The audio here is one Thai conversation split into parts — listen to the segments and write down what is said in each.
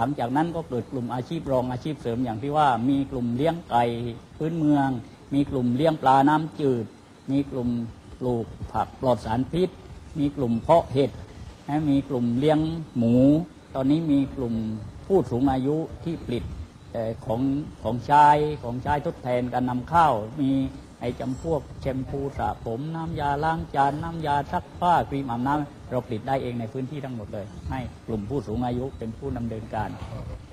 หลังจากนั้นก็เกิดกลุ่มอาชีพรองอาชีพเสริมอย่างที่ว่า มีกลุ่มเลี้ยงไก่พื้นเมือง มีกลุ่มเลี้ยงปลาน้ำจืด มีกลุ่มปลูกผักปลอดสารพิษ มีกลุ่มเพาะเห็ดมีกลุ่มเลี้ยงหมู ตอนนี้มีกลุ่มผู้สูงอายุที่ผลิตของของใช้ของใช้ทดแทนการนำเข้าวมี จำพวกแชมพูสระผมน้ำยาล้างจานน้ำยาซักผ้าครีมอาบน้ำเราผลิตได้เองในพื้นที่ทั้งหมดเลย ให้กลุ่มผู้สูงอายุเป็นผู้ดำเนินการ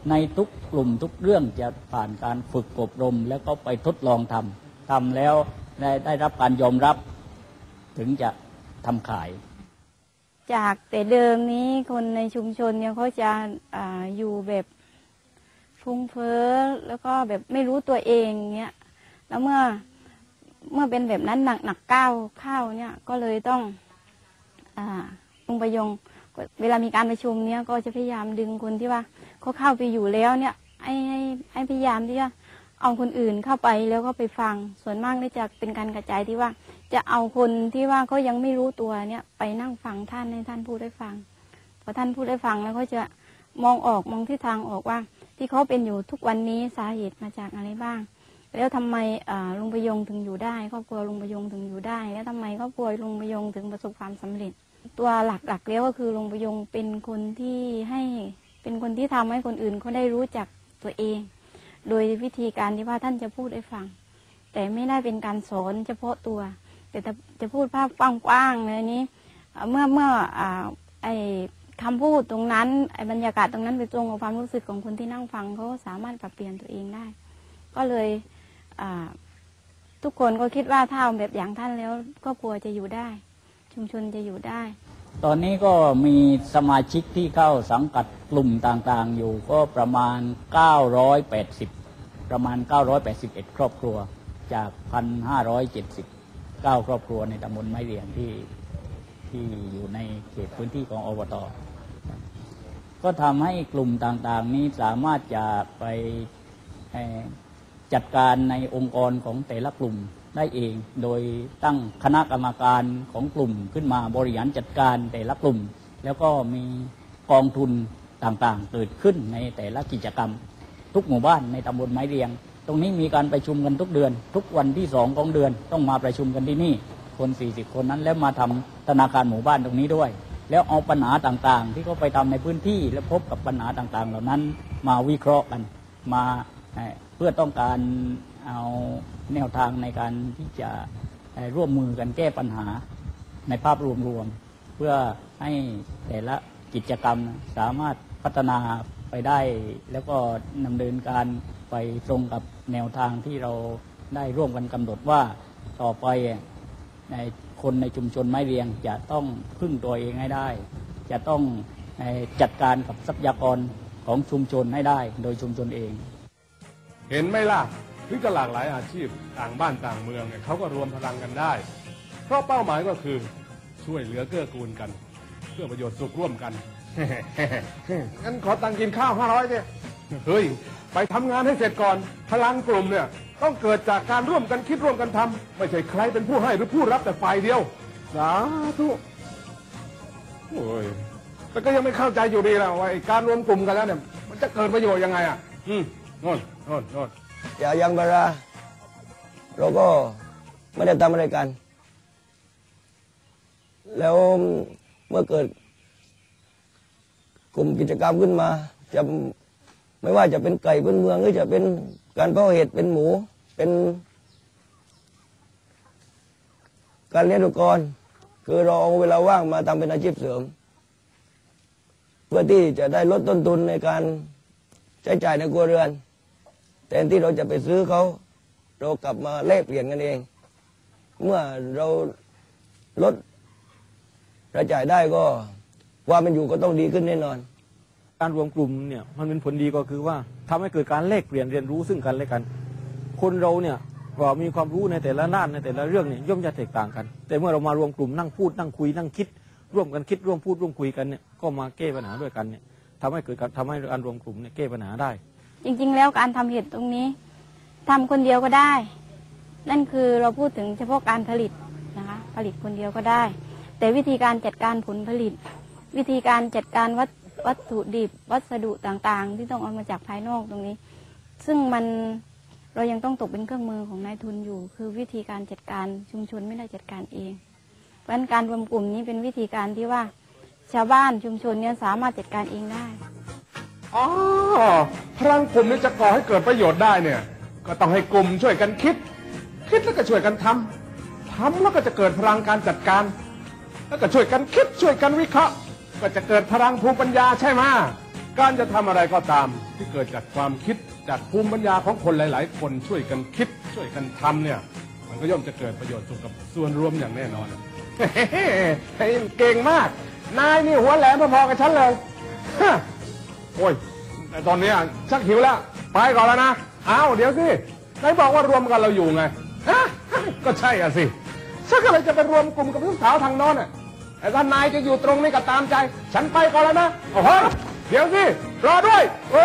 ในทุกกลุ่มทุกเรื่องจะผ่านการฝึกอบรม แล้วก็ไปทดลองทำทำแล้วได้ได้รับการยอมรับ ถึงจะทำขาย จากแต่เดิมนี้คนในชุมชนเนี่ยเขาจะอาอยู่แบบฟุ้งเฟ้อแล้วก็แบบไม่รู้ตัวเองเนี่ยแล้วเมื่อ เมื่อเป็นแบบนั้นหนักหนักก้าวเข้าเนี่ยก็เลยต้องอาลุงประยงเวลามีการประชุมเนี่ยก็จะพยายามดึงคนที่ว่าเขาเข้าไปอยู่แล้วเนี่ยให้ให้ให้พยายามที่จะเอาคนอื่นเข้าไปแล้วก็ไปฟังส่วนมากเนี่จะเป็นการกระจายที่ว่า จะเอาคนที่ว่าเขายังไม่รู้ตัวเนี่ยไปนั่งฟังท่านให้ท่านพูดให้ฟังพอท่านพูดให้ฟังแล้วก็จะมองออกมองทิศทางออกว่า ที่เขาเป็นอยู่ทุกวันนี้สาเหตุมาจากอะไรบ้าง แล้วทำไมลุงประยงถึงอยู่ได้ ครอบครัวลุงประยงถึงอยู่ได้ แล้วทำไมครอบครัวลุงประยงถึงประสบความสำเร็จ ตัวหลักๆแล้วก็คือลุงประยงเป็นคนที่ให้เป็นคนที่ทำให้คนอื่นเขาได้รู้จักตัวเอง โดยวิธีการที่ว่าท่านจะพูดให้ฟัง แต่ไม่ได้เป็นการสอนเฉพาะตัว แต่จะพูดภาพกว้างๆเลยนี้ เมื่อเมื่ออ่าไอคำพูดตรงนั้นไอบรรยากาศตรงนั้นไปตรงกับความรู้สึกของคนที่นั่งฟังเขาก็สามารถปรับเปลี่ยนตัวเองได้ ก็เลย ทุกคนก็คิดว่าถ้าเอาแบบอย่างท่านแล้วครอบครัวจะอยู่ได้ ชุมชนจะอยู่ได้ ตอนนี้ก็มีสมาชิกที่เข้าสังกัดกลุ่มต่างๆ อยู่ก็ประมาณ 980 ประมาณ 981 ครอบครัวจาก 1,579 ครอบครัวในตำบลไม้เรียงที่ที่อยู่ในเขตพื้นที่ของอบตก็ทำให้กลุ่มต่างๆ นี้สามารถจะไปเอ่อ จัดการในองค์กรของแต่ละกลุ่มได้เอง โดยตั้งคณะกรรมการของกลุ่มขึ้นมาบริหารจัดการแต่ละกลุ่ม แล้วก็มีกองทุนต่างๆ เกิดขึ้นในแต่ละกิจกรรม ทุกหมู่บ้านในตำบลไม้เรียง ตรงนี้มีการประชุมกันทุกเดือน ทุกวันที่สองของเดือน ต้องมาประชุมกันที่นี่ คน 40 คนนั้นแล้วมาทำธนาคารหมู่บ้านตรงนี้ด้วย แล้วเอาปัญหาต่างๆ ที่เขาไปทำในพื้นที่และพบกับปัญหาต่างๆ เหล่านั้นมาวิเคราะห์กันมา พื่อต้องการเอาแนวทางในการที่จะร่วมมือกันแก้ปัญหาในภาพรวมๆเพื่อให้แต่ละกิจกรรมสามารถพัฒนาไปได้ แล้วก็ดำเนินการไปตรงกับแนวทางที่เราได้ร่วมกันกำหนดว่าต่อไปในคนในชุมชนไม้เรียงจะต้องพึ่งตัวเองให้ได้ จะต้องจัดการกับทรัพยากรของชุมชนให้ได้ โดยชุมชนเอง เห็นไหมล่ะถึงจะหลากหลายอาชีพต่างบ้านต่างเมืองเนี่ยเขาก็รวมพลังกันได้ เพราะเป้าหมายก็คือช่วยเหลือเกื้อกูลกัน เพื่อประโยชน์สุขร่วมกัน งั้นขอตังค์กินข้าวห้าร้อยเนี่ยเฮ้ย ไปทำงานให้เสร็จก่อน พลังกลุ่มเนี่ย ต้องเกิดจากการร่วมกันคิดร่วมกันทำไม่ใช่ใครเป็นผู้ให้หรือผู้รับแต่ฝ่ายเดียวสาธุโอ้ยแต่ก็ยังไม่เข้าใจอยู่ดีแล้วว่าไอ้การรวมกลุ่มกันแล้วเนี่ย มันจะเกิดประโยชน์ยังไงอะ อืม น่นน่นน่นอย่ายังบาราเราก็ไม่ได้ทำอะไรกัน แล้วเมื่อเกิดกลุ่มกิจกรรมขึ้นมา จะไม่ว่าจะเป็นไก่เป็นเมืองหรือจะเป็นการเพาะเห็ดเป็นหมูเป็น การเลี้ยงดุกรคือเราเอาเวลาว่างมาทำเป็นอาชีพเสริม เพื่อที่จะได้ลดต้นทุนในการใช้จ่ายในครัวเรือน แทนที่เราจะไปซื้อเขาเรากลับมาแลกเปลี่ยนกันเอง เมื่อเราลดรายจ่ายได้ก็ความเป็นอยู่ก็ต้องดีขึ้นแน่นอน การรวมกลุ่มเนี่ยมันเป็นผลดีก็คือว่าทำให้เกิดการแลกเปลี่ยนเรียนรู้ซึ่งกันและกัน คนเราเนี่ยก็มีความรู้ในแต่ละด้านในแต่ละเรื่องเนี่ยย่อมจะแตกต่างกัน แต่เมื่อเรามารวมกลุ่มนั่งพูดนั่งคุยนั่งคิด ร่วมกันคิดร่วมพูดร่วมคุยกันเนี่ยก็มาแก้ปัญหาด้วยกันเนี่ยทำให้เกิดการทำให้การรวมกลุ่มเนี่ยแก้ปัญหาได้ จริงๆ แล้วการทำเห็ดตรงนี้ทำคนเดียวก็ได้ นั่นคือเราพูดถึงเฉพาะการผลิตนะคะ ผลิตคนเดียวก็ได้ แต่วิธีการจัดการผลผลิต วิธีการจัดการวัตวัตถุดิบวัสดุต่างๆ ที่ต้องเอามาจากภายนอกตรงนี้ ซึ่งมันเรายังต้องตกเป็นเครื่องมือของนายทุนอยู่ คือวิธีการจัดการชุมชนไม่ได้จัดการเอง เพราะฉะนั้นการรวมกลุ่มนี้เป็นวิธีการที่ว่า ชาวบ้านชุมชนเนี่ยสามารถจัดการเองได้ อ๋อพลังกลุ่มนี้จะก่อให้เกิดประโยชน์ได้เนี่ย ก็ต้องให้กลุ่มช่วยกันคิด คิดแล้วก็ช่วยกันทำทำแล้วก็จะเกิดพลังการจัดการ แล้วก็ช่วยกันคิดช่วยกันวิเคราะห์ ก็จะเกิดพลังภูมิปัญญาใช่ไหมการจะทำอะไรก็ตามที่เกิดจากความคิดจากภูมิปัญญาของคนหลาย ๆ คนช่วยกันคิด ช่วยกันทำเนี่ย มันก็ย่อมจะเกิดประโยชน์สุขกับส่วนรวมอย่างแน่นอนเฮ้เก่งมาก นายนี่หัวแหลมพอๆกับฉันเลยฮะ โอ้ยแต่ตอนเนี้ยชักหิวแล้ว ไปก่อนแล้วนะอ้าวเดี๋ยวสิไหนบอกว่ารวมกันเราอยู่ไงฮะก็ใช่อะสิฉันก็เลยจะไปรวมกลุ่มกับลูกสาวทางโน้นอะแต่ท่านายจะอยู่ตรงนี้ก็ตามใจ ฉันไปก่อนแล้วนะโอ้โหเดี๋ยวสิรอด้วยโอ้